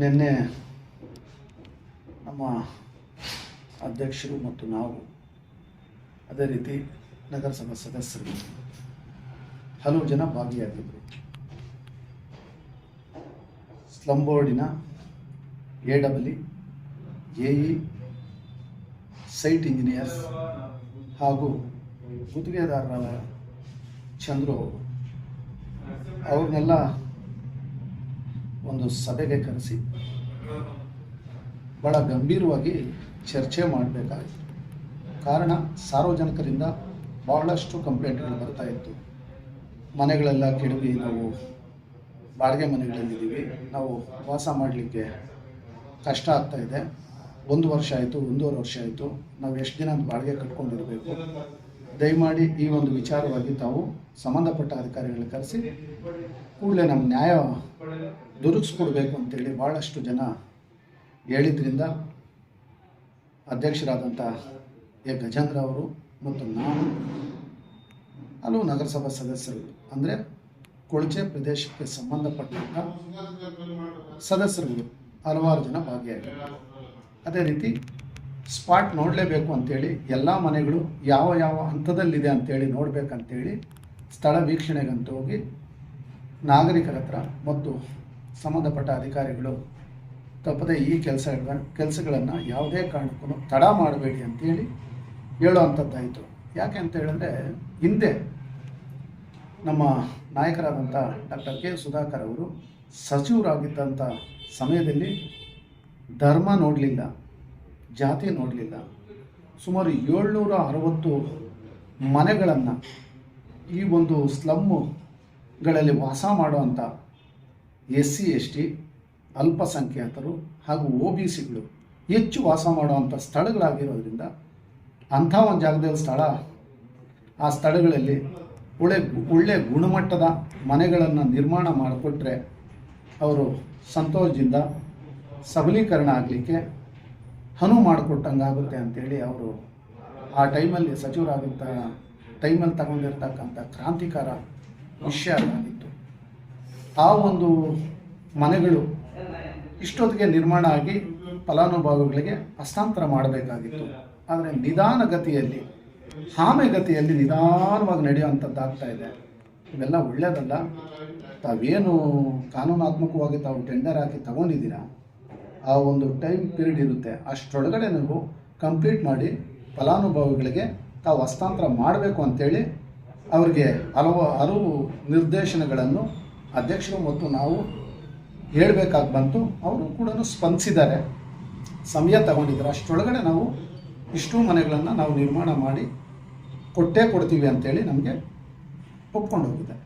ನಿನ್ನೆ ನಮ್ಮ ಅಧ್ಯಕ್ಷರು ಮತ್ತು ನಾವು ಅದೇ ರೀತಿ ನಗರಸಭಾ ಸದಸ್ಯರು ಹಲವು ಜನ ಭಾಗಿಯಾಗಿದ್ದರು ಸ್ಲಮ್ ಬೋರ್ಡಿನ A double A E site engineers ಹಾಗೂ ಗುತ್ತಿಗೆದಾರರ ಚಂದ್ರು ಅವರು, ಅವ್ರನ್ನೆಲ್ಲ ಒಂದು ಸಭೆಗೆ ಕರೆಸಿ ಭಾಳ ಗಂಭೀರವಾಗಿ ಚರ್ಚೆ ಮಾಡಬೇಕಾಗಿತ್ತು ಕಾರಣ ಸಾರ್ವಜನಿಕರಿಂದ ಬಹಳಷ್ಟು ಕಂಪ್ಲೇಂಟ್ಗಳು ಬರ್ತಾ ಇತ್ತು. ಮನೆಗಳೆಲ್ಲ ಕೆಡವಿ, ನಾವು ಬಾಡಿಗೆ ಮನೆಗಳಲ್ಲಿದ್ದೀವಿ, ನಾವು ವಾಸ ಮಾಡಲಿಕ್ಕೆ ಕಷ್ಟ ಆಗ್ತಾ ಇದೆ. ಒಂದು ವರ್ಷ ಆಯಿತು, ಒಂದೂವರೆ ವರ್ಷ ಆಯಿತು, ನಾವು ಎಷ್ಟು ದಿನ ಬಾಡಿಗೆ ಕಟ್ಕೊಂಡಿರಬೇಕು? ದಯಮಾಡಿ ಈ ಒಂದು ವಿಚಾರವಾಗಿ ತಾವು ಸಂಬಂಧಪಟ್ಟ ಅಧಿಕಾರಿಗಳನ್ನ ಕರೆಸಿ, ಕೂಡಲೇ ನಮ್ಮ ನ್ಯಾಯ ದೊರಕಿಸ್ಕೊಡ್ಬೇಕು ಅಂತೇಳಿ ಭಾಳಷ್ಟು ಜನ ಹೇಳಿದ್ರಿಂದ ಅಧ್ಯಕ್ಷರಾದಂಥ ಎ. ಗಜೇಂದ್ರ ಅವರು ಮತ್ತು ನಾನು, ಹಲವು ನಗರಸಭಾ ಸದಸ್ಯರು, ಅಂದರೆ ಕೊಳಚೆ ಪ್ರದೇಶಕ್ಕೆ ಸಂಬಂಧಪಟ್ಟಂಥ ಸದಸ್ಯರುಗಳು ಹಲವಾರು ಜನ ಭಾಗಿಯಾಗಿದ್ದಾರೆ. ಅದೇ ರೀತಿ ಸ್ಪಾಟ್ ನೋಡಲೇಬೇಕು ಅಂತೇಳಿ, ಎಲ್ಲ ಮನೆಗಳು ಯಾವ ಯಾವ ಹಂತದಲ್ಲಿದೆ ಅಂತೇಳಿ ನೋಡಬೇಕಂತೇಳಿ ಸ್ಥಳ ವೀಕ್ಷಣೆಗಂತ ಹೋಗಿ ನಾಗರಿಕರ ಹತ್ರ ಮತ್ತು ಸಂಬಂಧಪಟ್ಟ ಅಧಿಕಾರಿಗಳು ತಪ್ಪದೆ ಈ ಕೆಲಸ ಕೆಲಸಗಳನ್ನು ಯಾವುದೇ ಕಾರಣಕ್ಕೂ ತಡ ಮಾಡಬೇಡಿ ಅಂತೇಳಿ ಹೇಳೋವಂಥದ್ದಾಯಿತು ಯಾಕೆ ಅಂತ ಹೇಳಿದ್ರೆ ಹಿಂದೆ ನಮ್ಮ ನಾಯಕರಾದಂಥ ಡಾಕ್ಟರ್ ಕೆ ಸುಧಾಕರ್ ಅವರು ಸಚಿವರಾಗಿದ್ದಂಥ ಸಮಯದಲ್ಲಿ ಧರ್ಮ ನೋಡಲಿಲ್ಲ. ಜಾತಿ ನೋಡಲಿಲ್ಲ. ಸುಮಾರು ಏಳ್ನೂರ ಅರವತ್ತು ಮನೆಗಳನ್ನು ಈ ಒಂದು ಸ್ಲಮ್ಮುಗಳಲ್ಲಿ ವಾಸ ಮಾಡುವಂಥ ಎಸ್ ಸಿ ಎಸ್ ಟಿ ಅಲ್ಪಸಂಖ್ಯಾತರು ಹಾಗೂ ಒ ಬಿ ಸಿಗಳು ಹೆಚ್ಚು ವಾಸ ಮಾಡುವಂಥ ಸ್ಥಳಗಳಾಗಿರೋದ್ರಿಂದ ಅಂಥ ಒಂದು ಜಾಗದಲ್ಲಿ ಸ್ಥಳ, ಆ ಸ್ಥಳಗಳಲ್ಲಿ ಒಳ್ಳೆ ಒಳ್ಳೆ ಗುಣಮಟ್ಟದ ಮನೆಗಳನ್ನು ನಿರ್ಮಾಣ ಮಾಡಿಕೊಟ್ರೆ ಅವರು ಸಂತೋಷದಿಂದ ಸಬಲೀಕರಣ ಆಗಲಿಕ್ಕೆ ಅನುವು ಮಾಡಿಕೊಟ್ಟಂಗಾಗುತ್ತೆ ಅಂತೇಳಿ ಅವರು ಆ ಟೈಮಲ್ಲಿ ಸಚಿವರಾಗಿದ್ದ ಟೈಮಲ್ಲಿ ತಗೊಂಡಿರ್ತಕ್ಕಂಥ ಕ್ರಾಂತಿಕಾರ ವಿಷಯ ಆಗಿತ್ತು. ಆ ಒಂದು ಮನೆಗಳು ಇಷ್ಟೊತ್ತಿಗೆ ನಿರ್ಮಾಣ ಆಗಿ ಫಲಾನುಭವಿಗಳಿಗೆ ಹಸ್ತಾಂತರ ಮಾಡಬೇಕಾಗಿತ್ತು. ಆದರೆ ನಿಧಾನಗತಿಯಲ್ಲಿ, ಹಾಮೆಗತಿಯಲ್ಲಿ ನಿಧಾನವಾಗಿ ನಡೆಯುವಂಥದ್ದಾಗ್ತಾ ಇದೆ. ಇವೆಲ್ಲ ಒಳ್ಳೆಯದಲ್ಲ ತಾವೇನು ಕಾನೂನಾತ್ಮಕವಾಗಿ ತಾವು ಟೆಂಡರ್ ಹಾಕಿ ತಗೊಂಡಿದ್ದೀರಾ? ಆ ಒಂದು ಟೈಮ್ ಪೀರಿಯಡ್ ಇರುತ್ತೆ. ಅಷ್ಟರೊಳಗಡೆ ನೀವು ಕಂಪ್ಲೀಟ್ ಮಾಡಿ ಫಲಾನುಭವಿಗಳಿಗೆ ತಾವು ಹಸ್ತಾಂತರ ಮಾಡಬೇಕು ಅಂಥೇಳಿ ಅವರಿಗೆ ಹಲವು ಹಲವು ನಿರ್ದೇಶನಗಳನ್ನು ಅಧ್ಯಕ್ಷರು ಮತ್ತು ನಾವು ಹೇಳಬೇಕಾಗಿ ಬಂತು. ಅವರು ಕೂಡ ಸ್ಪಂದಿಸಿದ್ದಾರೆ. ಸಮಯ ತಗೊಂಡಿದ್ದಾರೆ. ಅಷ್ಟರೊಳಗಡೆ ನಾವು ಇಷ್ಟು ಮನೆಗಳನ್ನು ನಾವು ನಿರ್ಮಾಣ ಮಾಡಿ ಕೊಟ್ಟೇ ಕೊಡ್ತೀವಿ ಅಂತೇಳಿ ನಮಗೆ ಒಪ್ಕೊಂಡು ಹೋಗಿದ್ದಾರೆ